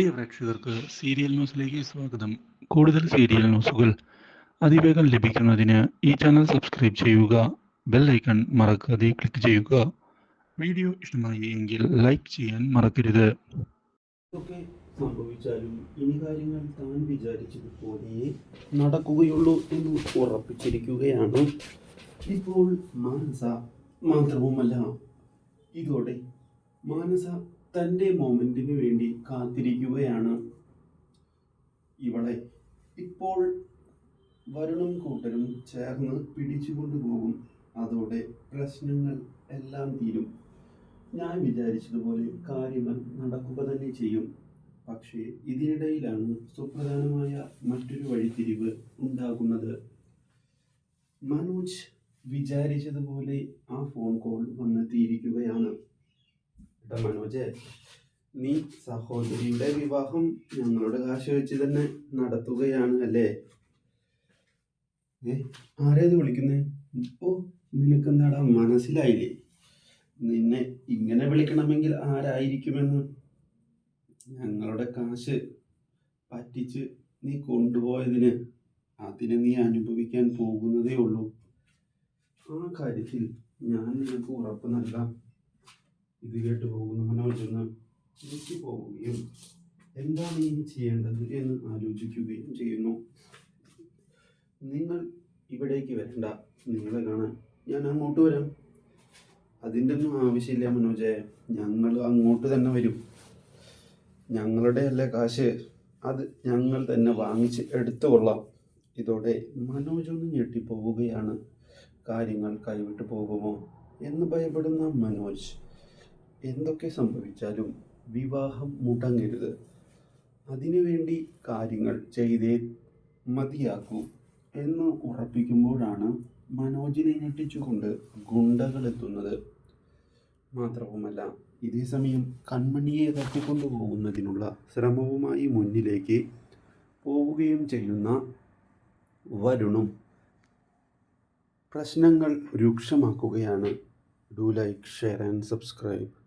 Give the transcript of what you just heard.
പ്രിയ പ്രേക്ഷകർക്ക് സീരിയൽ ന്യൂസിലേക്ക് സ്വാഗതം. കൂടുതൽ സീരിയൽ ന്യൂസുകൾ അതിവേഗം ലഭിക്കുന്നതിന് ഈ ചാനൽ സബ്സ്ക്രൈബ് ചെയ്യുക ബെൽ ഐക്കൺ മറക്കാതെ ക്ലിക്ക് ചെയ്യുക. വീഡിയോ ഇഷ്ടമായി എങ്കിൽ ലൈക്ക് ചെയ്യാൻ മറക്കരുത്. സംഭവിച്ചാലും ഇനി കാര്യങ്ങൾ താൻ വിചാരിച്ചതുപോലെ നടക്കുകയുള്ളൂ എന്ന് ഉറപ്പിച്ചിരിക്കുകയാണ്. ഇപ്പോൾ മാനസ മാത്രവുമല്ല. ഇതോടെ മാനസ തന്റെ മൊമെന്റിന് വേണ്ടി കാത്തിരിക്കുകയാണ് ഇവളെ. ഇപ്പോൾ വരുണും കൂട്ടനും ചേർന്ന് പിടിച്ചുകൊണ്ടുപോകും അതോടെ പ്രശ്നങ്ങൾ എല്ലാം തീരും. ഞാൻ വിചാരിച്ചതുപോലെ കാര്യങ്ങൾ നടക്കുക തന്നെ ചെയ്യും. പക്ഷേ ഇതിനിടയിലാണ് സുപ്രധാനമായ മറ്റൊരു വഴിത്തിരിവ് ഉണ്ടാകുന്നത്. മനോജ് വിചാരിച്ചതുപോലെ ആ ഫോൺ കോൾ വന്നെത്തിയിരിക്കുകയാണ്. മനോജ് നീ സഹോദരിയുടെ വിവാഹം ഞങ്ങളുടെ കാശ് വെച്ച് തന്നെ നടത്തുകയാണ് അല്ലേ? ഏ ആരേത് വിളിക്കുന്നേ? ഓ നിനക്കെന്താടാ മനസ്സിലായില്ലേ? നിന്നെ ഇങ്ങനെ വിളിക്കണമെങ്കിൽ ആരായിരിക്കുമെന്ന്? ഞങ്ങളുടെ കാശ് പറ്റിച്ച് നീ കൊണ്ടുപോയതിന് അതിനെ നീ അനുഭവിക്കാൻ പോകുന്നതേ ഉള്ളൂ. ആ കാര്യത്തിൽ ഞാൻ നിനക്ക് ഉറപ്പ് നൽകാം. ഇത് കേട്ട് പോകുന്ന മനോജ് ഒന്ന് എനിക്ക് പോവുകയും എന്താണ് ഇനി ചെയ്യേണ്ടത് എന്ന് ആലോചിക്കുകയും ചെയ്യുന്നു. നിങ്ങൾ ഇവിടേക്ക് വരണ്ട. നിങ്ങളെ കാണാൻ ഞാൻ അങ്ങോട്ട് വരാം. അതിന്റെ ഒന്നും ആവശ്യമില്ല മനോജെ. ഞങ്ങൾ അങ്ങോട്ട് തന്നെ വരും. ഞങ്ങളുടെ അല്ലേ കാശ്. അത് ഞങ്ങൾ തന്നെ വാങ്ങിച്ച് എടുത്തു കൊള്ളാം. ഇതോടെ മനോജ് ഒന്ന് ഞെട്ടിപ്പോവുകയാണ്. കാര്യങ്ങൾ കൈവിട്ടു പോകുമോ എന്ന് ഭയപ്പെടുന്ന മനോജ് എന്തൊക്കെ സംഭവിച്ചാലും വിവാഹം മുടങ്ങരുത്. അതിനുവേണ്ടി കാര്യങ്ങൾ ചെയ്തേ മതിയാക്കൂ എന്ന് ഉറപ്പിക്കുമ്പോഴാണ് മനോജിനെ ഞെട്ടിച്ചുകൊണ്ട് ഗുണ്ടകളെത്തുന്നത്. മാത്രവുമല്ല ഇതേ സമയം കൺമണിയെ തട്ടിക്കൊണ്ടുപോകുന്നതിനുള്ള ശ്രമവുമായി മുന്നിലേക്ക് പോവുകയും ചെയ്യുന്ന വരുണും പ്രശ്നങ്ങൾ രൂക്ഷമാക്കുകയാണ്. Do like share and subscribe.